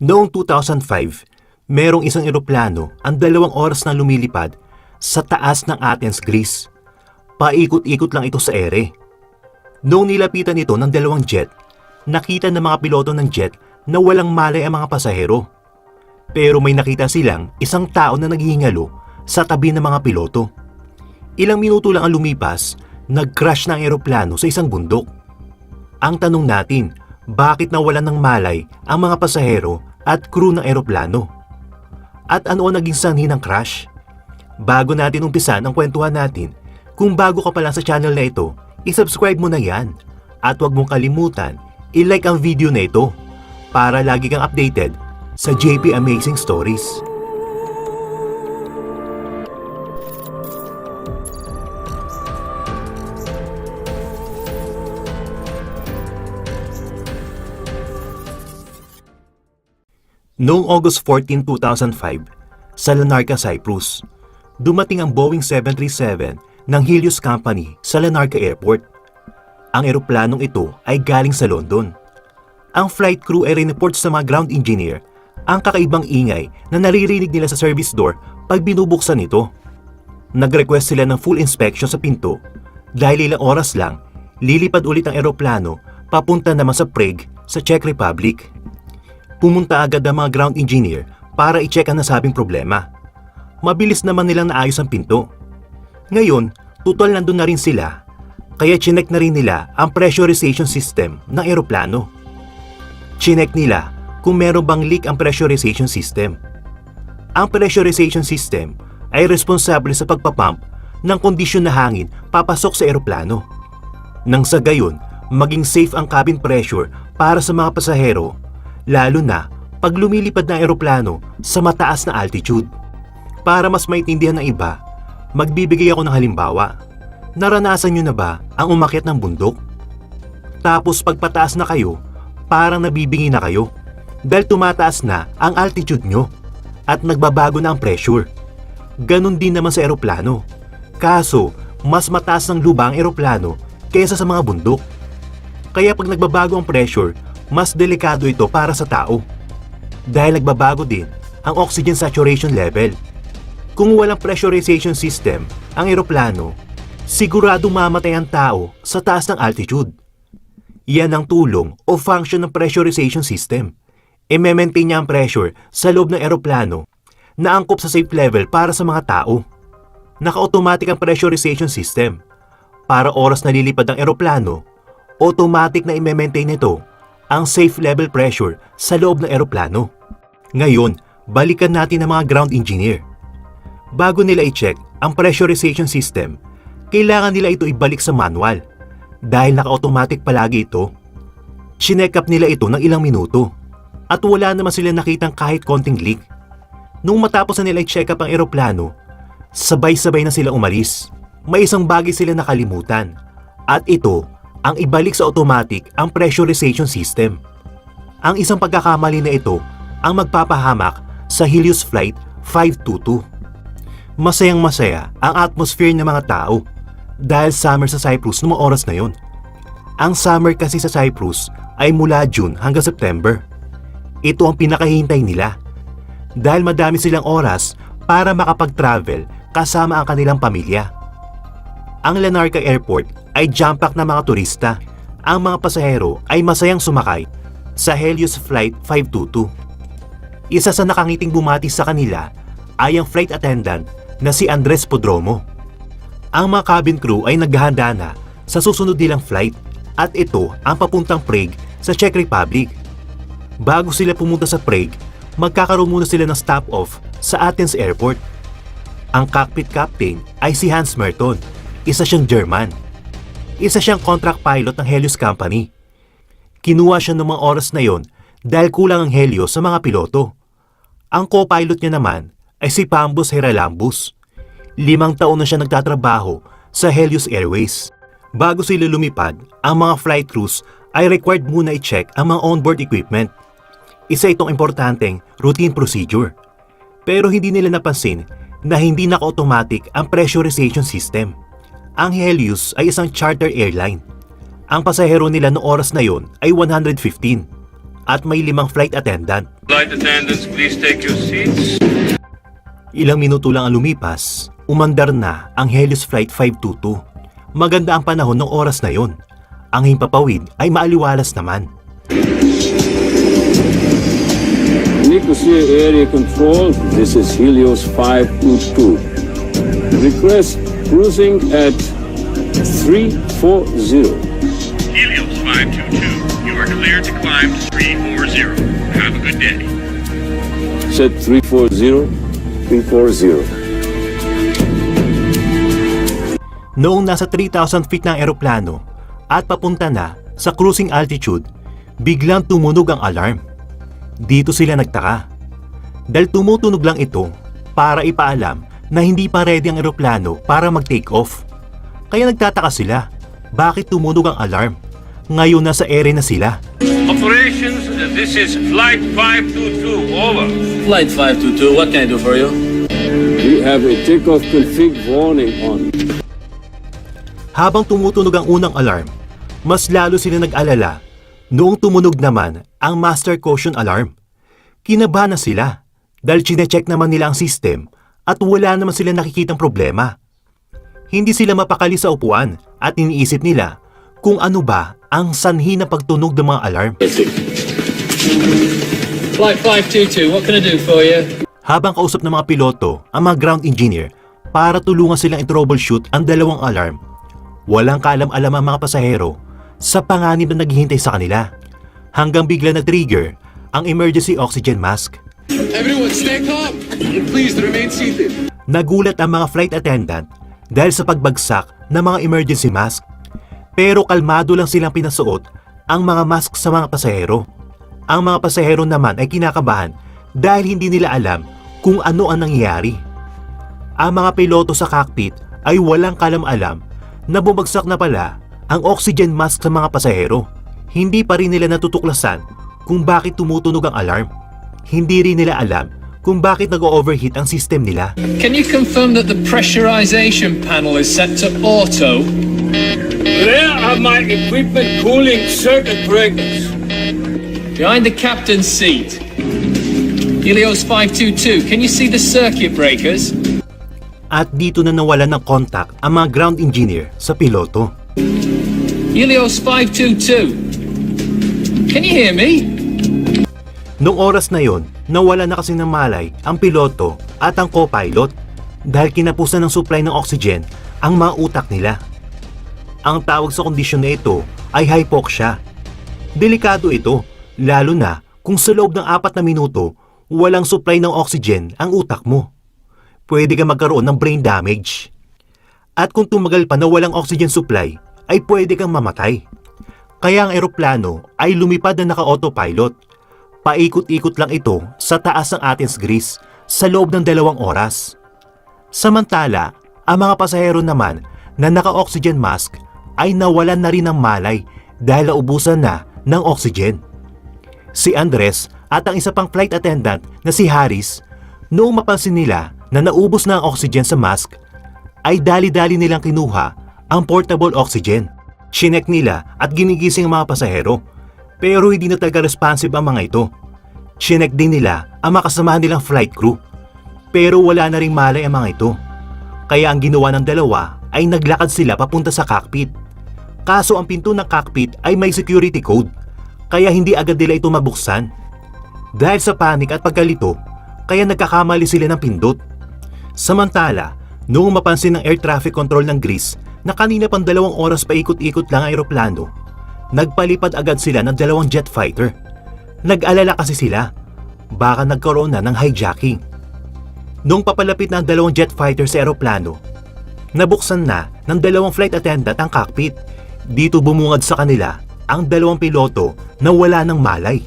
Noong 2005, merong isang eroplano ang dalawang oras na lumilipad sa taas ng Athens, Greece. Paikot-ikot lang ito sa ere. Noong nilapitan ito ng dalawang jet, nakita ng mga piloto ng jet na walang malay ang mga pasahero. Pero may nakita silang isang tao na naghihingalo sa tabi ng mga piloto. Ilang minuto lang ang lumipas, nag-crash na eroplano sa isang bundok. Ang tanong natin, bakit nawalan ng malay ang mga pasahero at crew ng eroplano? At ano ang naging sanhi ng crash? Bago natin umpisan ang kwentuhan natin, kung bago ka pa lang sa channel na ito, isubscribe mo na yan. At huwag mong kalimutan, i-like ang video na ito para lagi kang updated sa JP Amazing Stories. Noong August 14, 2005, sa Lanarca, Cyprus, dumating ang Boeing 737 ng Helios Company sa Lanarca Airport. Ang eroplanong ito ay galing sa London. Ang flight crew ay report sa mga ground engineer ang kakaibang ingay na naririnig nila sa service door pag binubuksan ito. Nag-request sila ng full inspection sa pinto dahil ilang oras lang, lilipad ulit ang eroplano papunta naman sa Prague sa Czech Republic. Pumunta agad ang mga ground engineer para i-check ang nasabing problema. Mabilis naman nilang naayos ang pinto. Ngayon, total nandun na rin sila, kaya chinek na rin nila ang pressurization system ng eroplano. Chinek nila kung meron bang leak ang pressurization system. Ang pressurization system ay responsable sa pagpapump ng kondisyon na hangin papasok sa eroplano. Nang sa gayon, maging safe ang cabin pressure para sa mga pasahero, lalo na pag lumilipad na eroplano sa mataas na altitude. Para mas maintindihan ng iba, magbibigay ako ng halimbawa. Naranasan nyo na ba ang umakyat ng bundok? Tapos pagpataas na kayo, parang nabibingi na kayo dahil tumataas na ang altitude nyo at nagbabago na ang pressure. Ganon din naman sa eroplano. Kaso, mas mataas ng luba ang eroplano kaysa sa mga bundok. Kaya pag nagbabago ang pressure, mas delikado ito para sa tao. Dahil nagbabago din ang oxygen saturation level. Kung walang pressurization system ang eroplano, sigurado mamatay ang tao sa taas ng altitude. Yan ang tulong o function ng pressurization system. I-maintain niya ang pressure sa loob ng eroplano na angkop sa safe level para sa mga tao. Naka-automatic ang pressurization system. Para oras na lilipad ang eroplano, automatic na i-maintain nito ang safe level pressure sa loob ng eroplano. Ngayon, balikan natin ang mga ground engineer. Bago nila i-check ang pressurization system, kailangan nila ito ibalik sa manual dahil naka-automatic palagi ito. Chineck up nila ito ng ilang minuto at wala naman sila nakitang kahit konting leak. Nung matapos na nila i-check up ang eroplano, sabay-sabay na sila umalis. May isang bagay sila nakalimutan at ito ang ibalik sa automatic ang pressurization system. Ang isang pagkakamali na ito ang magpapahamak sa Helios Flight 522. Masayang masaya ang atmosphere ng mga tao dahil summer sa Cyprus noong oras na yon. Ang summer kasi sa Cyprus ay mula June hanggang September. Ito ang pinakahintay nila dahil madami silang oras para makapag-travel kasama ang kanilang pamilya. Ang Lanarca Airport ay jam-pack na mga turista. Ang mga pasahero ay masayang sumakay sa Helios Flight 522. Isa sa nakangiting bumati sa kanila ay ang flight attendant na si Andres Podromo. Ang mga cabin crew ay naghahanda na sa susunod nilang flight at ito ang papuntang Prague sa Czech Republic. Bago sila pumunta sa Prague, magkakaroon muna sila ng stop-off sa Athens Airport. Ang cockpit captain ay si Hans Merton, isa siyang German. Isa siyang contract pilot ng Helios Company. Kinuha siya ng mga oras na yon dahil kulang ang Helios sa mga piloto. Ang co-pilot niya naman ay si Pambos Heralambus. Limang taon na siya nagtatrabaho sa Helios Airways. Bago sila lumipad, ang mga flight crews ay required muna i-check ang mga onboard equipment. Isa itong importanteng routine procedure. Pero hindi nila napansin na hindi naka-automatic ang pressurization system. Ang Helios ay isang charter airline. Ang pasahero nila noong oras na yon ay 115 at may limang flight attendant. Flight attendants, please take your seats. Ilang minuto lang ang lumipas, umandar na ang Helios Flight 522. Maganda ang panahon ng oras na yon. Ang himpapawid ay maaliwalas naman. Nicosia Area Control, this is Helios 522. Request cruising at 340. Helios 522, you are cleared to climb to 340. Have a good day. Set 340, 340. Noong nasa 3,000 feet ang eroplano at papunta na sa cruising altitude, biglang tumunog ang alarm. Dito sila nagtaka. Dahil tumutunog lang ito para ipaalam na hindi pa ready ang eroplano para mag-take off. Kaya nagtataka sila, bakit tumunog ang alarm? Ngayon nasa ere na sila. Operations, this is Flight 522. Over. Flight 522, what can I do for you? We have a takeoff config warning on. Habang tumutunog ang unang alarm, mas lalo sila nag-alala noong tumunog naman ang master caution alarm. Kinabahan na sila dahil chinecheck naman nila ang system at wala naman sila nakikitang problema. Hindi sila mapakali sa upuan at iniisip nila kung ano ba ang sanhi ng pagtunog ng mga alarm. Flight 522, what can I do for you? Habang kausap ng mga piloto ang mga ground engineer para tulungan silang i-troubleshoot ang dalawang alarm, walang kaalam-alam ang mga pasahero sa panganib na naghihintay sa kanila. Hanggang bigla na-trigger ang emergency oxygen mask. Everyone, stay calm. Please remain seated. Nagulat ang mga flight attendant dahil sa pagbagsak ng mga emergency mask. Pero kalmado lang silang pinasuot ang mga mask sa mga pasahero. Ang mga pasahero naman ay kinakabahan dahil hindi nila alam kung ano ang nangyayari. Ang mga piloto sa cockpit ay walang kalam-alam na bumagsak na pala ang oxygen mask sa mga pasahero. Hindi pa rin nila natutuklasan kung bakit tumutunog ang alarm. Hindi rin nila alam kung bakit nag-overheat ang system nila. Can you confirm that the pressurization panel is set to auto? There are my equipment cooling circuit breakers. Behind the captain's seat. Helios 522, can you see the circuit breakers? At dito na nawalan ng contact ang mga ground engineer sa piloto. Helios 522. Can you hear me? Noong oras na yon, nawala na kasi ng malay ang piloto at ang co-pilot dahil kinapusan ng supply ng oxygen ang mga utak nila. Ang tawag sa kondisyon na ito ay hypoxia. Delikado ito, lalo na kung sa loob ng apat na minuto walang supply ng oxygen ang utak mo. Pwede ka magkaroon ng brain damage. At kung tumagal pa na walang oxygen supply, ay pwede kang mamatay. Kaya ang eroplano ay lumipad na naka-autopilot. Paikot-ikot lang ito sa taas ng Athens, Greece sa loob ng dalawang oras. Samantala, ang mga pasahero naman na naka-oxygen mask ay nawalan na rin ng malay dahil naubusan na ng oxygen. Si Andres at ang isa pang flight attendant na si Harris, noong mapansin nila na naubos na ang oxygen sa mask, ay dali-dali nilang kinuha ang portable oxygen. Chinek nila at ginigising ang mga pasahero. Pero hindi na talaga responsive ang mga ito. Chinek din nila ang makasamahan nilang flight crew. Pero wala na ring malay ang mga ito. Kaya ang ginawa ng dalawa ay naglakad sila papunta sa cockpit. Kaso ang pinto ng cockpit ay may security code. Kaya hindi agad nila ito mabuksan. Dahil sa panik at pagkalito, kaya nagkakamali sila ng pindot. Samantala, noong mapansin ng air traffic control ng Greece na kanina pang dalawang oras pa ikot-ikot lang ang aeroplano, nagpalipad agad sila ng dalawang jet fighter. Nag-alala kasi sila, baka nagkaroon na ng hijacking. Noong papalapit ang dalawang jet fighter sa aeroplano, nabuksan na ng dalawang flight attendant ang cockpit. Dito bumungad sa kanila ang dalawang piloto na wala ng malay.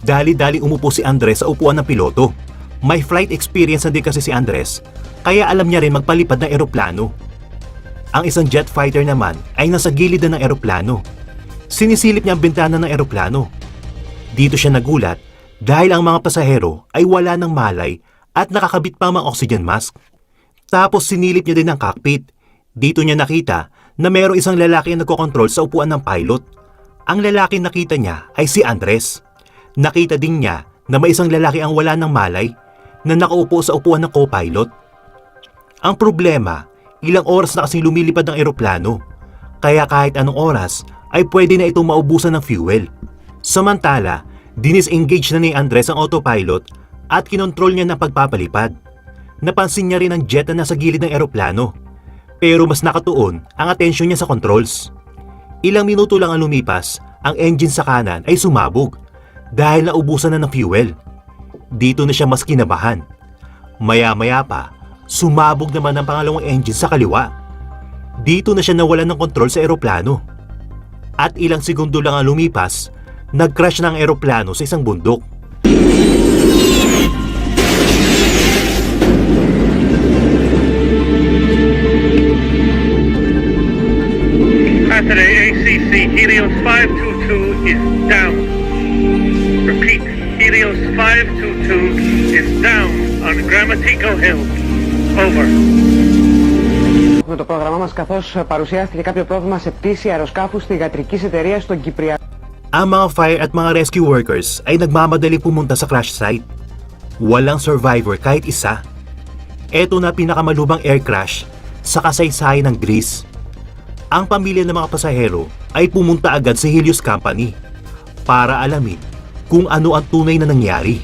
Dali-dali umupo si Andres sa upuan ng piloto. May flight experience na din kasi si Andres, kaya alam niya rin magpalipad ng eroplano. Ang isang jet fighter naman ay nasa gilid na ng eroplano. Sinisilip niya ang bintana ng eroplano. Dito siya nagulat dahil ang mga pasahero ay wala ng malay at nakakabit pa mga oxygen mask. Tapos sinilip niya din ang cockpit. Dito niya nakita na mayroong isang lalaki ang nagkokontrol sa upuan ng pilot. Ang lalaki nakita niya ay si Andres. Nakita din niya na may isang lalaki ang wala ng malay na nakaupo sa upuan ng co-pilot. Ang problema, ilang oras na kasing lumilipad ang eroplano. Kaya kahit anong oras ay pwede na itong maubusan ng fuel. Samantala, dinisengage na ni Andres ang autopilot at kinontrol niya ng pagpapalipad. Napansin niya rin ang jet na nasa gilid ng eroplano. Pero mas nakatuon ang atensyon niya sa controls. Ilang minuto lang ang lumipas, ang engine sa kanan ay sumabog dahil naubusan na ng fuel. Dito na siya mas kinabahan. Maya-maya pa, sumabog naman ang pangalawang engine sa kaliwa. Dito na siya nawalan ng kontrol sa eroplano. At ilang segundo lang ang lumipas, nag-crash na ang eroplano sa isang bundok. Passenger ACC Helios 522 is down. Repeat, Helios 522 is down on Gramatico Hill. Over με το πρόγραμμά μας καθώς παρουσιάστηκε κάποιο πρόβλημα σε πτήση αεροσκάφου στη γατρικής εταιρεία στον Κυπριακό. Ang mga fire at mga rescue workers ay nagmamadali pumunta sa crash site. Walang survivor kahit isa. Ito na pinakamalubang air crash sa kasaysayan ng Greece. Ang pamilya ng mga pasahero ay pumunta agad sa Helios Company para alamin kung ano ang tunay na nangyari.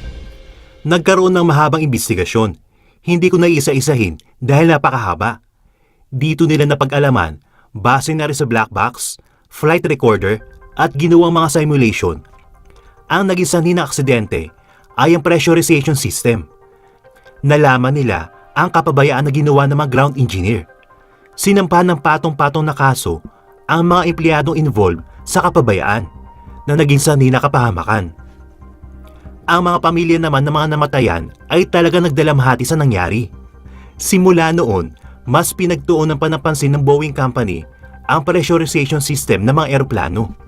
Nagkaroon ng mahabang investigasyon. Hindi ko na isa-isahin dahil napakahaba. Dito nila napag-alaman base na rin sa black box, flight recorder at ginawang mga simulation. Ang naging sanhi ng aksidente ay ang pressurization system. Nalaman nila ang kapabayaan na ginawa ng mga ground engineer. Sinampa ng patong-patong na kaso ang mga empleyadong involved sa kapabayaan na naging sanhi na kapahamakan. Ang mga pamilya naman ng mga namatayan ay talaga nagdalamhati sa nangyari. Simula noon, mas pinagtuon ng panapansin ng Boeing Company ang pressurization system ng mga eroplano.